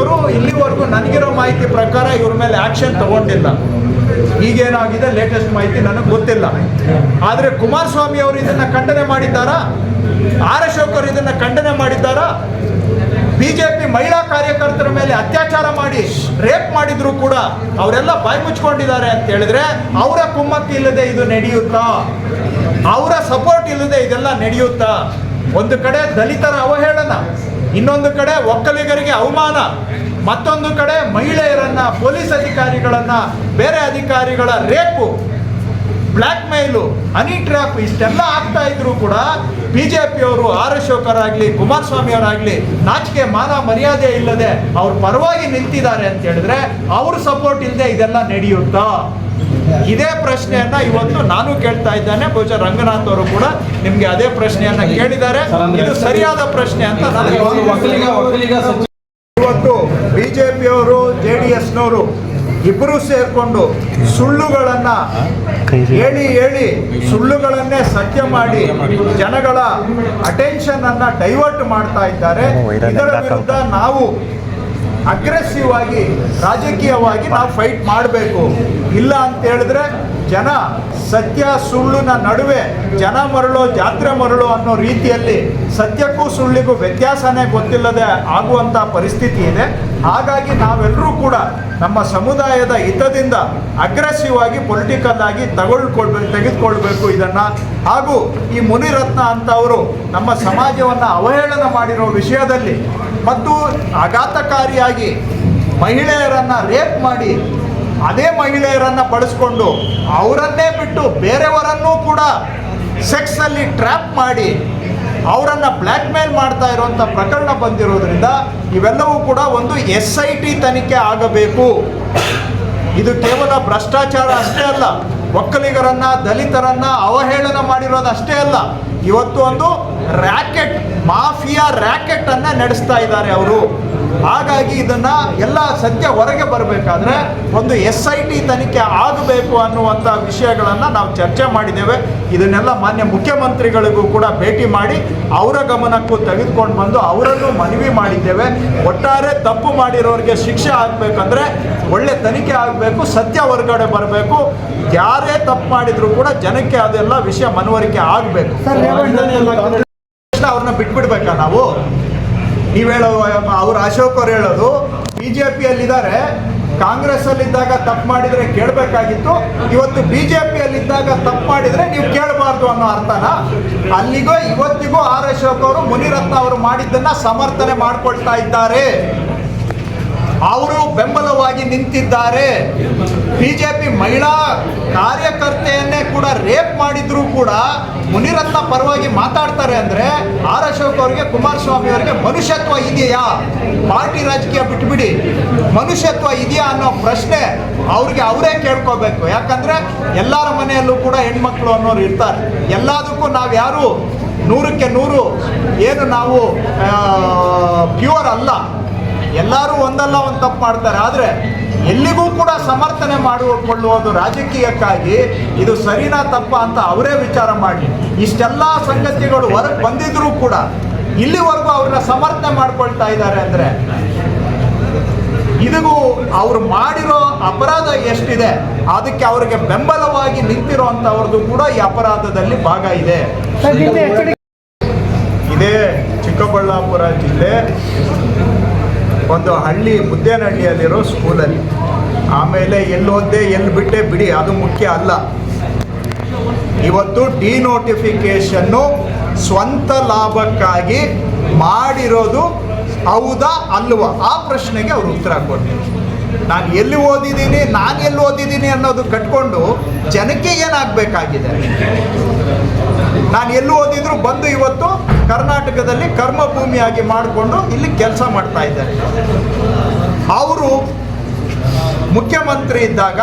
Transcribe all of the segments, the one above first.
ಅವರು ಇಲ್ಲಿವರೆಗೂ ನನಗಿರೋ ಮಾಹಿತಿ ಪ್ರಕಾರ ಇವ್ರ ಮೇಲೆ ಆಕ್ಷನ್ ತಗೊಂಡಿಲ್ಲ. ಈಗೇನಾಗಿದೆ ಲೇಟೆಸ್ಟ್ ಮಾಹಿತಿ ನನಗೆ ಗೊತ್ತಿಲ್ಲ. ಆದರೆ ಕುಮಾರಸ್ವಾಮಿ ಅವರು ಇದನ್ನು ಖಂಡನೆ ಮಾಡಿದ್ದಾರಾ? ಆರ್ ಅಶೋಕ್ ಅವರು ಇದನ್ನು ಖಂಡನೆ ಮಾಡಿದ್ದಾರಾ? ಬಿಜೆಪಿ ಮಹಿಳಾ ಕಾರ್ಯಕರ್ತರ ಮೇಲೆ ಅತ್ಯಾಚಾರ ಮಾಡಿ ರೇಪ್ ಮಾಡಿದ್ರು ಕೂಡ ಅವರೆಲ್ಲ ಬಾಯಿ ಮುಚ್ಕೊಂಡಿದ್ದಾರೆ ಅಂತ ಹೇಳಿದ್ರೆ ಅವರ ಕುಮ್ಮಕ್ಕು ಇಲ್ಲದೆ ಇದು ನಡೆಯುತ್ತಾ? ಅವರ ಸಪೋರ್ಟ್ ಇಲ್ಲದೆ ಇದೆಲ್ಲ ನಡೆಯುತ್ತಾ? ಒಂದು ಕಡೆ ದಲಿತರ ಅವಹೇಳನ. ಇನ್ನೊಂದು ಕಡೆ ಒಕ್ಕಲಿಗರಿಗೆ ಅವಮಾನ, ಮತ್ತೊಂದು ಕಡೆ ಮಹಿಳೆಯರನ್ನ ಪೊಲೀಸ್ ಅಧಿಕಾರಿಗಳನ್ನ, ಬೇರೆ ಅಧಿಕಾರಿಗಳ ರೇಪು ಬ್ಲ್ಯಾಕ್ ಮೇಲು ಹನಿ ಟ್ರ್ಯಾಪ್ ಇಷ್ಟೆಲ್ಲ ಆಗ್ತಾ ಇದ್ರು ಕೂಡ ಬಿಜೆಪಿಯವರು ಆರ್ ಅಶೋಕರಾಗ್ಲಿ ಕುಮಾರಸ್ವಾಮಿ ಅವರಾಗ್ಲಿ ನಾಚಿಕೆ ಮಾನ ಮರ್ಯಾದೆ ಇಲ್ಲದೆ ಅವ್ರ ಪರವಾಗಿ ನಿಂತಿದ್ದಾರೆ ಅಂತ ಹೇಳಿದ್ರೆ ಅವ್ರ ಸಪೋರ್ಟ್ ಇಲ್ಲದೆ ಇದೆಲ್ಲ ನಡೆಯುತ್ತಾ? ಇದೇ ಪ್ರಶ್ನೆಯನ್ನ ಇವತ್ತು ನಾನು ಕೇಳ್ತಾ ಇದ್ದೇನೆ. ಬಹುಶಃ ರಂಗನಾಥ್ ಅವರು ಕೂಡ ನಿಮ್ಗೆ ಅದೇ ಪ್ರಶ್ನೆಯನ್ನ ಕೇಳಿದ್ದಾರೆ. ಇದು ಸರಿಯಾದ ಪ್ರಶ್ನೆ ಅಂತ ನನಗೆ ಬಿಜೆಪಿ ಅವರು ಸಚಿವ ಇವತ್ತು ಬಿಜೆಪಿಯವರು ಜೆ ಡಿ ಎಸ್ನವರು ಇಬ್ಬರು ಸೇರ್ಕೊಂಡು ಸುಳ್ಳುಗಳನ್ನ ಹೇಳಿ ಹೇಳಿ ಸುಳ್ಳುಗಳನ್ನೇ ಸತ್ಯ ಮಾಡಿ ಜನಗಳ ಅಟೆನ್ಷನ್ ಅನ್ನ ಡೈವರ್ಟ್ ಮಾಡ್ತಾ ಇದ್ದಾರೆ. ಇದರ ವಿರುದ್ಧ ನಾವು ಅಗ್ರೆಸಿವ್ ಆಗಿ ರಾಜಕೀಯವಾಗಿ ನಾವು ಫೈಟ್ ಮಾಡಬೇಕು. ಇಲ್ಲ ಅಂತ ಹೇಳಿದ್ರೆ ಜನ ಸತ್ಯ ಸುಳ್ಳಿನ ನಡುವೆ ಜನ ಮರಳು, ಜಾತ್ರೆ ಮರಳು ಅನ್ನೋ ರೀತಿಯಲ್ಲಿ ಸತ್ಯಕ್ಕೂ ಸುಳ್ಳಿಗೂ ವ್ಯತ್ಯಾಸನೇ ಗೊತ್ತಿಲ್ಲದೆ ಆಗುವಂಥ ಪರಿಸ್ಥಿತಿ ಇದೆ. ಹಾಗಾಗಿ ನಾವೆಲ್ಲರೂ ಕೂಡ ನಮ್ಮ ಸಮುದಾಯದ ಹಿತದಿಂದ ಅಗ್ರೆಸಿವ್ ಆಗಿ ಪೊಲಿಟಿಕಲ್ ಆಗಿ ತಗೊಳ್ಕೊಳ್ಬೇಕು, ತೆಗೆದುಕೊಳ್ಬೇಕು ಇದನ್ನ. ಹಾಗೂ ಈ ಮುನಿರತ್ನ ಅಂತವರು ನಮ್ಮ ಸಮಾಜವನ್ನು ಅವಹೇಳನ ಮಾಡಿರೋ ವಿಷಯದಲ್ಲಿ ಮತ್ತು ಆಘಾತಕಾರಿಯಾಗಿ ಮಹಿಳೆಯರನ್ನ ರೇಪ್ ಮಾಡಿ ಅದೇ ಮಹಿಳೆಯರನ್ನ ಬಳಸ್ಕೊಂಡು ಅವರನ್ನೇ ಬಿಟ್ಟು ಬೇರೆಯವರನ್ನೂ ಕೂಡ ಸೆಕ್ಸ್ ಅಲ್ಲಿ ಟ್ರ್ಯಾಪ್ ಮಾಡಿ ಅವರನ್ನು ಬ್ಲ್ಯಾಕ್ಮೇಲ್ ಮಾಡ್ತಾ ಇರುವಂಥ ಪ್ರಕರಣ ಬಂದಿರೋದ್ರಿಂದ ಇವೆಲ್ಲವೂ ಕೂಡ ಒಂದು ಎಸ್ ಐ ಟಿ ತನಿಖೆ ಆಗಬೇಕು. ಇದು ಕೇವಲ ಭ್ರಷ್ಟಾಚಾರ ಅಷ್ಟೇ ಅಲ್ಲ, ಒಕ್ಕಲಿಗರನ್ನ, ದಲಿತರನ್ನ ಅವಹೇಳನ ಮಾಡಿರೋದು ಅಷ್ಟೇ ಅಲ್ಲ. ಇವತ್ತು ಒಂದು ರ್ಯಾಕೆಟ್ ಮಾಫಿಯಾ ರ್ಯಾಕೆಟ್ ಅನ್ನ ನಡೆಸ್ತಾ ಇದ್ದಾರೆ ಅವರು. ಹಾಗಾಗಿ ಇದನ್ನ ಎಲ್ಲ ಸತ್ಯ ಹೊರಗೆ ಬರಬೇಕಾದ್ರೆ ಒಂದು ಎಸ್ ಐ ಟಿ ತನಿಖೆ ಆಗಬೇಕು ಅನ್ನುವಂಥ ವಿಷಯಗಳನ್ನು ನಾವು ಚರ್ಚೆ ಮಾಡಿದ್ದೇವೆ. ಇದನ್ನೆಲ್ಲ ಮಾನ್ಯ ಮುಖ್ಯಮಂತ್ರಿಗಳಿಗೂ ಕೂಡ ಭೇಟಿ ಮಾಡಿ ಅವರ ಗಮನಕ್ಕೂ ತೆಗೆದುಕೊಂಡು ಬಂದು ಅವರನ್ನು ಮನವಿ ಮಾಡಿದ್ದೇವೆ. ಒಟ್ಟಾರೆ ತಪ್ಪು ಮಾಡಿರೋರಿಗೆ ಶಿಕ್ಷೆ ಆಗಬೇಕಂದ್ರೆ ಒಳ್ಳೆ ತನಿಖೆ ಆಗಬೇಕು ಸತ್ಯ ಹೊರಗಡೆ ಬರಬೇಕು. ಯಾರೇ ತಪ್ಪು ಮಾಡಿದ್ರು ಕೂಡ ಜನಕ್ಕೆ ಅದೆಲ್ಲ ವಿಷಯ ಮನವರಿಕೆ ಆಗಬೇಕು. ಅವ್ರನ್ನ ಬಿಟ್ಬಿಡ್ಬೇಕಾ ನಾವು? ನೀವು ಹೇಳೋ ಅವ್ರು ಅಶೋಕ್ ಅವ್ರು ಹೇಳೋದು ಬಿ ಜೆ ಪಿಯಲ್ಲಿದ್ದಾರೆ ಕಾಂಗ್ರೆಸ್ ಅಲ್ಲಿದ್ದಾಗ ತಪ್ಪು ಮಾಡಿದ್ರೆ ಕೇಳಬೇಕಾಗಿತ್ತು. ಇವತ್ತು ಬಿ ಜೆ ಪಿಯಲ್ಲಿದ್ದಾಗ ತಪ್ಪು ಮಾಡಿದ್ರೆ ನೀವು ಕೇಳಬಾರ್ದು ಅನ್ನೋ ಅರ್ಥನ. ಅಲ್ಲಿಗೂ, ಇವತ್ತಿಗೂ ಆರ್ ಅಶೋಕ್ ಅವರು, ಮುನಿರತ್ನ ಅವರು ಮಾಡಿದ್ದನ್ನ ಸಮರ್ಥನೆ ಮಾಡ್ಕೊಳ್ತಾ ಇದ್ದಾರೆ. ಅವರು ಬೆಂಬಲವಾಗಿ ನಿಂತಿದ್ದಾರೆ. ಬಿಜೆಪಿ ಮಹಿಳಾ ಕಾರ್ಯಕರ್ತೆಯನ್ನೇ ಕೂಡ ರೇಪ್ ಮಾಡಿದ್ರು ಕೂಡ ಮುನಿರತ್ನ ಪರವಾಗಿ ಮಾತಾಡ್ತಾರೆ ಅಂದ್ರೆ ಆರ್ ಅಶೋಕ್ ಅವರಿಗೆ, ಕುಮಾರಸ್ವಾಮಿ ಅವರಿಗೆ ಮನುಷ್ಯತ್ವ ಇದೆಯಾ? ಪಾರ್ಟಿ ರಾಜಕೀಯ ಬಿಟ್ಬಿಡಿ. ಮನುಷ್ಯತ್ವ ಇದೆಯಾ ಅನ್ನೋ ಪ್ರಶ್ನೆ ಅವ್ರಿಗೆ ಅವರೇ ಕೇಳ್ಕೋಬೇಕು. ಯಾಕಂದ್ರೆ ಎಲ್ಲರ ಮನೆಯಲ್ಲೂ ಕೂಡ ಹೆಣ್ಮಕ್ಳು ಅನ್ನೋರು ಇರ್ತಾರೆ. ಎಲ್ಲದಕ್ಕೂ ನಾವು ಯಾರು? ನೂರಕ್ಕೆ ನೂರು. ಏನು ನಾವು ಪ್ಯೂರ್ ಅಲ್ಲ. ಎಲ್ಲರೂ ಒಂದಲ್ಲ ಒಂದು ತಪ್ಪು ಮಾಡ್ತಾರೆ. ಆದರೆ ಎಲ್ಲಿಗೂ ಸಮರ್ಥನೆ ಮಾಡಿಕೊಳ್ಳುವುದು ರಾಜಕೀಯಕ್ಕಾಗಿ ಇದು ಸರಿನಾ ತಪ್ಪ ಅಂತ ಅವರೇ ವಿಚಾರ ಮಾಡಿ. ಇಷ್ಟೆಲ್ಲ ಸಂಗತಿಗಳು ಹೊರಗೆ ಬಂದಿದ್ರೂ ಕೂಡ ಇಲ್ಲಿವರೆಗೂ ಅವ್ರನ್ನ ಸಮರ್ಥನೆ ಮಾಡ್ಕೊಳ್ತಾ ಇದ್ದಾರೆ ಅಂದ್ರೆ ಇದಿಗೂ ಅವ್ರು ಮಾಡಿರೋ ಅಪರಾಧ ಎಷ್ಟಿದೆ, ಅದಕ್ಕೆ ಅವರಿಗೆ ಬೆಂಬಲವಾಗಿ ನಿಂತಿರೋ ಅಂಥವ್ರದ್ದು ಕೂಡ ಈ ಅಪರಾಧದಲ್ಲಿ ಭಾಗ ಇದೆ. ಇದೇ ಚಿಕ್ಕಬಳ್ಳಾಪುರ ಜಿಲ್ಲೆ ಒಂದು ಹಳ್ಳಿ, ಮುದ್ದೇನಹಳ್ಳಿಯಲ್ಲಿರೋ ಸ್ಕೂಲಲ್ಲಿ ಆಮೇಲೆ ಎಲ್ಲಿ ಹೋದೆ ಎಲ್ಲಿ ಬಿಟ್ಟೆ ಬಿಡಿ, ಅದು ಮುಖ್ಯ ಅಲ್ಲ. ಇವತ್ತು ಡಿನೋಟಿಫಿಕೇಶನ್ನು ಸ್ವಂತ ಲಾಭಕ್ಕಾಗಿ ಮಾಡಿರೋದು ಹೌದಾ ಅಲ್ವಾ? ಆ ಪ್ರಶ್ನೆಗೆ ಅವರು ಉತ್ತರ ಕೊಟ್ಟರು ನಾನು ಎಲ್ಲಿ ಓದಿದ್ದೀನಿ, ನಾನು ಎಲ್ಲಿ ಓದಿದ್ದೀನಿ ಅನ್ನೋದು ಕಟ್ಕೊಂಡು ಜನಕ್ಕೆ ಏನಾಗಬೇಕಾಗಿದೆ? ನಾನು ಎಲ್ಲಿ ಓದಿದ್ರು ಬಂದು ಇವತ್ತು ಕರ್ನಾಟಕದಲ್ಲಿ ಕರ್ಮಭೂಮಿಯಾಗಿ ಮಾಡಿಕೊಂಡು ಇಲ್ಲಿ ಕೆಲಸ ಮಾಡ್ತಾ ಇದ್ದಾರೆ. ಅವರು ಮುಖ್ಯಮಂತ್ರಿ ಇದ್ದಾಗ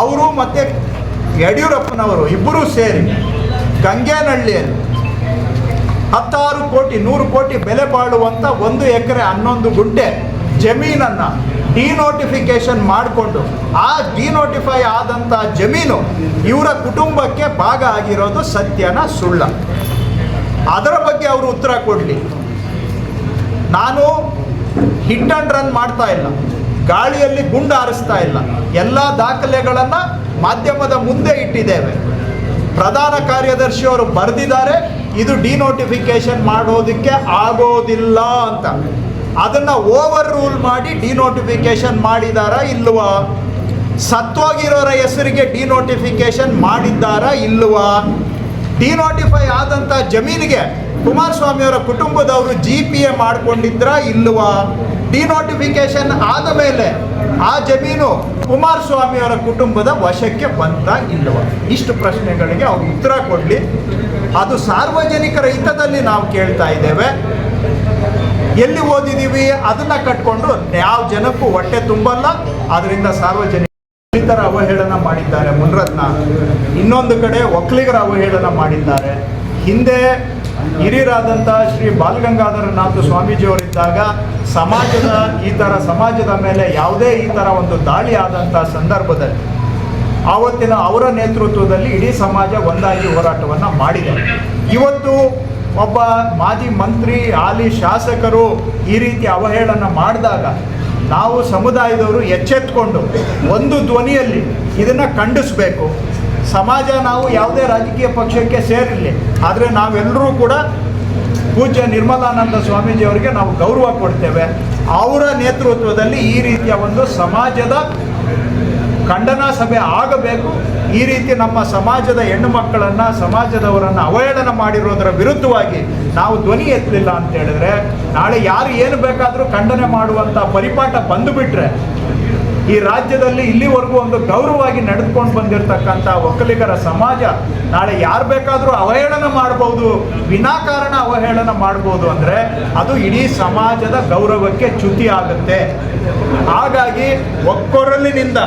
ಅವರು ಮತ್ತು ಯಡಿಯೂರಪ್ಪನವರು ಇಬ್ಬರೂ ಸೇರಿ ಗಂಗೇನಹಳ್ಳಿಯಲ್ಲಿ ಹತ್ತಾರು ಕೋಟಿ, ನೂರು ಕೋಟಿ ಬೆಲೆ ಬಾಳುವಂಥ ಒಂದು ಎಕರೆ ಹನ್ನೊಂದು ಗುಂಟೆ ಜಮೀನನ್ನು ಡಿನೋಟಿಫಿಕೇಶನ್ ಮಾಡಿಕೊಂಡು, ಆ ಡಿನೋಟಿಫೈ ಆದಂಥ ಜಮೀನು ಇವರ ಕುಟುಂಬಕ್ಕೆ ಭಾಗ ಆಗಿರೋದು ಸತ್ಯನ ಸುಳ್ಳ. ಅದರ ಬಗ್ಗೆ ಅವರು ಉತ್ತರ ಕೊಡಲಿ. ನಾನು ಹಿಟ್ ಅಂಡ್ ರನ್ ಮಾಡ್ತಾ ಇಲ್ಲ. ಗಾಳಿಯಲ್ಲಿ ಗುಂಡು ಹಾರಿಸ್ತಾ ಇಲ್ಲ. ಎಲ್ಲ ದಾಖಲೆಗಳನ್ನು ಮಾಧ್ಯಮದ ಮುಂದೆ ಇಟ್ಟಿದ್ದೇವೆ. ಪ್ರಧಾನ ಕಾರ್ಯದರ್ಶಿಯವರು ಬರೆದಿದ್ದಾರೆ. ಇದು ಡಿನೋಟಿಫಿಕೇಶನ್ ಮಾಡೋದಕ್ಕೆ ಆಗೋದಿಲ್ಲ ಅಂತ. ಅದನ್ನು ಓವರ್ ರೂಲ್ ಮಾಡಿ ಡಿನೋಟಿಫಿಕೇಶನ್ ಮಾಡಿದಾರಾ ಇಲ್ವಾ ಸತ್ವಾಗಿರೋರ ಹೆಸರಿಗೆ ಡಿನೋಟಿಫಿಕೇಶನ್ ಮಾಡಿದ್ದಾರಾ ಇಲ್ವಾ ಡಿನೋಟಿಫೈ ಆದಂಥ ಜಮೀನಿಗೆ ಕುಮಾರಸ್ವಾಮಿಯವರ ಕುಟುಂಬದವರು ಜಿ ಪಿ ಎ ಮಾಡ್ಕೊಂಡಿದ್ರ ಇಲ್ವಾ ಡಿನೋಟಿಫಿಕೇಶನ್ ಆದ ಮೇಲೆ ಆ ಜಮೀನು ಕುಮಾರಸ್ವಾಮಿಯವರ ಕುಟುಂಬದ ವಶಕ್ಕೆ ಬಂತ ಇಲ್ಲವ? ಇಷ್ಟು ಪ್ರಶ್ನೆಗಳಿಗೆ ಅವ್ರು ಉತ್ತರ ಕೊಡಲಿ. ಅದು ಸಾರ್ವಜನಿಕರ ಹಿತದಲ್ಲಿ ನಾವು ಕೇಳ್ತಾ ಇದ್ದೇವೆ. ಎಲ್ಲಿ ಓದಿದೀವಿ? ಅದನ್ನ ಕಟ್ಕೊಂಡು ಯಾವ ಜನಕ್ಕೂ ಹೊಟ್ಟೆ ತುಂಬಲ್ಲ. ಅದರಿಂದ ಸಾರ್ವಜನಿಕ ರೈತರ ಅವಹೇಳನ ಮಾಡಿದ್ದಾರೆ ಮುನ್ರತ್ನ. ಇನ್ನೊಂದು ಕಡೆ ಒಕ್ಕಲಿಗರ ಅವಹೇಳನ ಮಾಡಿದ್ದಾರೆ. ಹಿಂದೆ ಹಿರಿಯರಾದಂಥ ಶ್ರೀ ಬಾಲಗಂಗಾಧರನಾಥ ಸ್ವಾಮೀಜಿಯವರಿದ್ದಾಗ ಸಮಾಜದ, ಈ ಥರ ಸಮಾಜದ ಮೇಲೆ ಯಾವುದೇ ಈ ಥರ ಒಂದು ದಾಳಿ ಆದಂಥ ಸಂದರ್ಭದಲ್ಲಿ ಆವತ್ತಿನ ಅವರ ನೇತೃತ್ವದಲ್ಲಿ ಇಡೀ ಸಮಾಜ ಒಂದಾಗಿ ಹೋರಾಟವನ್ನು ಮಾಡಿದೆ. ಇವತ್ತು ಒಬ್ಬ ಮಾಜಿ ಮಂತ್ರಿ, ಹಾಲಿ ಶಾಸಕರು ಈ ರೀತಿ ಅವಹೇಳನ ಮಾಡಿದಾಗ ನಾವು ಸಮುದಾಯದವರು ಎಚ್ಚೆತ್ಕೊಂಡು ಒಂದು ಧ್ವನಿಯಲ್ಲಿ ಇದನ್ನು ಖಂಡಿಸಬೇಕು. ಸಮಾಜ ನಾವು ಯಾವುದೇ ರಾಜಕೀಯ ಪಕ್ಷಕ್ಕೆ ಸೇರಿರಲಿ, ಆದರೆ ನಾವೆಲ್ಲರೂ ಕೂಡ ಪೂಜ್ಯ ನಿರ್ಮಲಾನಂದ ಸ್ವಾಮೀಜಿಯವರಿಗೆ ನಾವು ಗೌರವ ಕೊಡ್ತೇವೆ. ಅವರ ನೇತೃತ್ವದಲ್ಲಿ ಈ ರೀತಿಯ ಒಂದು ಸಮಾಜದ ಖಂಡನಾ ಸಭೆ ಆಗಬೇಕು. ಈ ರೀತಿ ನಮ್ಮ ಸಮಾಜದ ಹೆಣ್ಣು ಮಕ್ಕಳನ್ನು, ಸಮಾಜದವರನ್ನು ಅವಹೇಳನ ಮಾಡಿರೋದರ ವಿರುದ್ಧವಾಗಿ ನಾವು ಧ್ವನಿ ಎತ್ತಲಿಲ್ಲ ಅಂತ ಹೇಳಿದ್ರೆ, ನಾಳೆ ಯಾರು ಏನು ಬೇಕಾದರೂ ಖಂಡನೆ ಮಾಡುವಂಥ ಪರಿಪಾಠ ಬಂದುಬಿಟ್ರೆ ಈ ರಾಜ್ಯದಲ್ಲಿ ಇಲ್ಲಿವರೆಗೂ ಒಂದು ಗೌರವವಾಗಿ ನಡೆದುಕೊಂಡು ಬಂದಿರತಕ್ಕಂಥ ಒಕ್ಕಲಿಗರ ಸಮಾಜ, ನಾಳೆ ಯಾರು ಬೇಕಾದರೂ ಅವಹೇಳನ ಮಾಡ್ಬೋದು, ವಿನಾಕಾರಣ ಅವಹೇಳನ ಮಾಡ್ಬೋದು ಅಂದರೆ ಅದು ಇಡೀ ಸಮಾಜದ ಗೌರವಕ್ಕೆ ಚ್ಯುತಿ ಆಗುತ್ತೆ. ಹಾಗಾಗಿ ಒಕ್ಕೊರಲಿನಿಂದ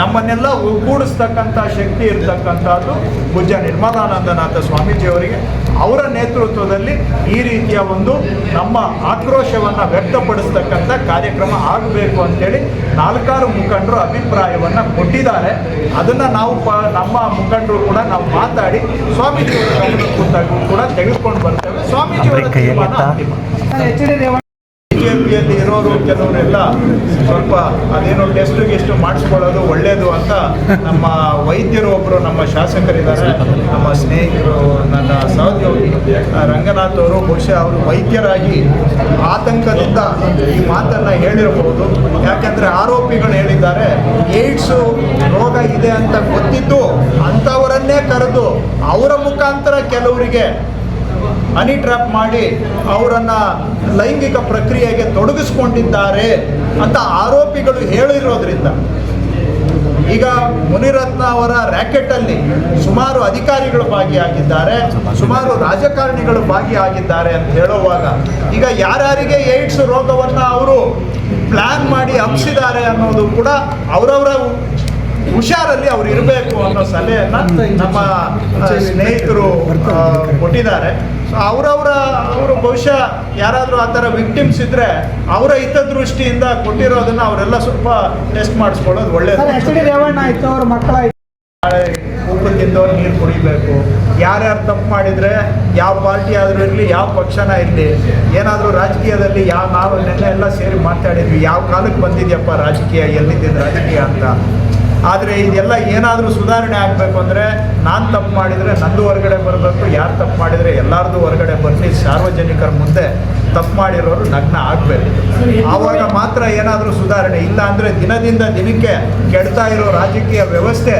ನಮ್ಮನ್ನೆಲ್ಲ ಒಗ್ಗೂಡಿಸ್ತಕ್ಕಂಥ ಶಕ್ತಿ ಇರತಕ್ಕಂಥದ್ದು ಪೂಜ್ಯ ನಿರ್ಮಲಾನಂದನಾಥ ಸ್ವಾಮೀಜಿಯವರಿಗೆ. ಅವರ ನೇತೃತ್ವದಲ್ಲಿ ಈ ರೀತಿಯ ಒಂದು ನಮ್ಮ ಆಕ್ರೋಶವನ್ನು ವ್ಯಕ್ತಪಡಿಸ್ತಕ್ಕಂಥ ಕಾರ್ಯಕ್ರಮ ಆಗಬೇಕು ಅಂತೇಳಿ ನಾಲ್ಕಾರು ಮುಖಂಡರು ಅಭಿಪ್ರಾಯವನ್ನು ಕೊಟ್ಟಿದ್ದಾರೆ. ಅದನ್ನು ನಾವು ಪ ನಮ್ಮ ಮುಖಂಡರು ಕೂಡ ನಾವು ಮಾತಾಡಿ ಸ್ವಾಮೀಜಿಯವರ ತಗ್- ಕೂಡ ತೆಗೆದುಕೊಂಡು ಬರ್ತೇವೆ. ಸ್ವಾಮೀಜಿಯವರ ತೀರ್ಮಾನ ಅಂತಿಮ. ಬಿಜೆಪಿಯಲ್ಲಿ ಇರೋರು ಕೆಲವರೆಲ್ಲ ಸ್ವಲ್ಪ ಅದೇನೋ ಟೆಸ್ಟ್ ಗೆಸ್ಟ್ ಮಾಡಿಸ್ಕೊಳ್ಳೋದು ಒಳ್ಳೆಯದು ಅಂತ ನಮ್ಮ ವೈದ್ಯರು ಒಬ್ಬರು ನಮ್ಮ ಶಾಸಕರಿದ್ದಾರೆ. ನಮ್ಮ ಸ್ನೇಹಿತರು ನನ್ನ ಸಹೋದ್ಯೋಗಿ ರಂಗನಾಥ್ ಅವರು, ಬಹುಶಃ ಅವರು ವೈದ್ಯರಾಗಿ ಆತಂಕದಿಂದ ಈ ಮಾತನ್ನು ಹೇಳಿರಬಹುದು. ಯಾಕಂದ್ರೆ ಆರೋಪಿಗಳು ಹೇಳಿದ್ದಾರೆ ಏಡ್ಸು ರೋಗ ಇದೆ ಅಂತ ಗೊತ್ತಿದ್ದು ಅಂಥವರನ್ನೇ ಕರೆದು ಅವರ ಮುಖಾಂತರ ಕೆಲವರಿಗೆ ಹನಿ ಟ್ರ್ಯಾಪ್ ಮಾಡಿ ಅವರನ್ನು ಲೈಂಗಿಕ ಪ್ರಕ್ರಿಯೆಗೆ ತೊಡಗಿಸ್ಕೊಂಡಿದ್ದಾರೆ ಅಂತ ಆರೋಪಿಗಳು ಹೇಳಿರೋದ್ರಿಂದ. ಈಗ ಮುನಿರತ್ನ ಅವರ ರ್ಯಾಕೆಟಲ್ಲಿ ಸುಮಾರು ಅಧಿಕಾರಿಗಳು ಭಾಗಿಯಾಗಿದ್ದಾರೆ, ಸುಮಾರು ರಾಜಕಾರಣಿಗಳು ಭಾಗಿಯಾಗಿದ್ದಾರೆ ಅಂತ ಹೇಳುವಾಗ, ಈಗ ಯಾರ್ಯಾರಿಗೆ ಏಡ್ಸ್ ರೋಗವನ್ನು ಅವರು ಪ್ಲ್ಯಾನ್ ಮಾಡಿ ಹಬ್ಸಿದ್ದಾರೆ ಅನ್ನೋದು ಕೂಡ ಅವರವರ ಹುಷಾರಲ್ಲಿ ಅವ್ರು ಇರಬೇಕು ಅನ್ನೋ ಸಲಹೆಯನ್ನ ನಮ್ಮ ಸ್ನೇಹಿತರು ಕೊಟ್ಟಿದ್ದಾರೆ. ಸೊ ಅವರವರ ಅವರು ಬಹುಶಃ ಯಾರಾದರೂ ಆ ಥರ ವಿಕ್ಟಿಮ್ಸ್ ಇದ್ರೆ ಅವರ ಹಿತದೃಷ್ಟಿಯಿಂದ ಕೊಟ್ಟಿರೋದನ್ನ ಅವರೆಲ್ಲ ಸ್ವಲ್ಪ ಟೆಸ್ಟ್ ಮಾಡಿಸ್ಕೊಳ್ಳೋದು ರೇವಣ್ಣ ಆಯ್ತು ಅವ್ರ ಮಕ್ಕಳ ನೀರು ಕುಡಿಬೇಕು. ಯಾರ್ಯಾರು ತಪ್ಪು ಮಾಡಿದರೆ ಯಾವ ಪಾರ್ಟಿ ಆದರೂ ಇರಲಿ ಯಾವ ಪಕ್ಷನ ಇರಲಿ ಏನಾದರೂ ರಾಜಕೀಯದಲ್ಲಿ ಯಾವ ನಾವು ನೆನ್ನೆ ಎಲ್ಲ ಸೇರಿ ಮಾತಾಡಿದ್ವಿ. ಯಾವ ಕಾಲಕ್ಕೆ ಬಂದಿದೆಯಪ್ಪ ರಾಜಕೀಯ ಎಲ್ಲಿದ್ದಿದ್ದು ರಾಜಕೀಯ ಅಂತ. ಆದರೆ ಇದೆಲ್ಲ ಏನಾದರೂ ಸುಧಾರಣೆ ಆಗಬೇಕು ಅಂದರೆ ನಾನು ತಪ್ಪು ಮಾಡಿದರೆ ನಂದು ಹೊರಗಡೆ ಬರಬೇಕು, ಯಾರು ತಪ್ಪು ಮಾಡಿದರೆ ಎಲ್ಲರದು ಹೊರಗಡೆ ಬರಲಿ, ಸಾರ್ವಜನಿಕರ ಮುಂದೆ ತಪ್ಪು ಮಾಡಿರೋರು ನಗ್ನ ಆಗಬೇಕು. ಆವಾಗ ಮಾತ್ರ ಏನಾದರೂ ಸುಧಾರಣೆ. ಇಲ್ಲ ಅಂದರೆ ದಿನದಿಂದ ದಿನಕ್ಕೆ ಕೆಡ್ತಾ ಇರೋ ರಾಜಕೀಯ ವ್ಯವಸ್ಥೆ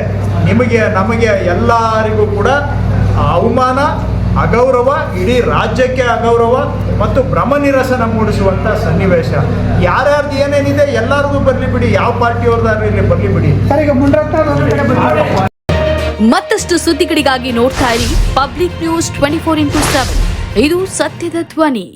ನಿಮಗೆ, ನಮಗೆ ಎಲ್ಲರಿಗೂ ಕೂಡ ಅವಮಾನ ಅಗೌರವ ಇಡೀ ರಾಜ್ಯಕ್ಕೆ ಅಗೌರವ ಮತ್ತು ಭ್ರಮ ನಿರಸನ ಮೂಡಿಸುವಂಥ ಸನ್ನಿವೇಶ. ಯಾರ್ಯಾರ್ದು ಏನೇನಿದೆ ಎಲ್ಲರಿಗೂ ಬರಲಿ ಬಿಡಿ ಯಾವ ಪಾರ್ಟಿಯವ್ರದ್ದಾರು ಇಲ್ಲಿ ಬರಲಿ ಬಿಡಿ. ಮತ್ತಷ್ಟು ಸುದ್ದಿಗಳಿಗಾಗಿ ನೋಡ್ತಾ ಇರಿ public news twenty four into seven ಇದು ಸತ್ಯದ ಧ್ವನಿ.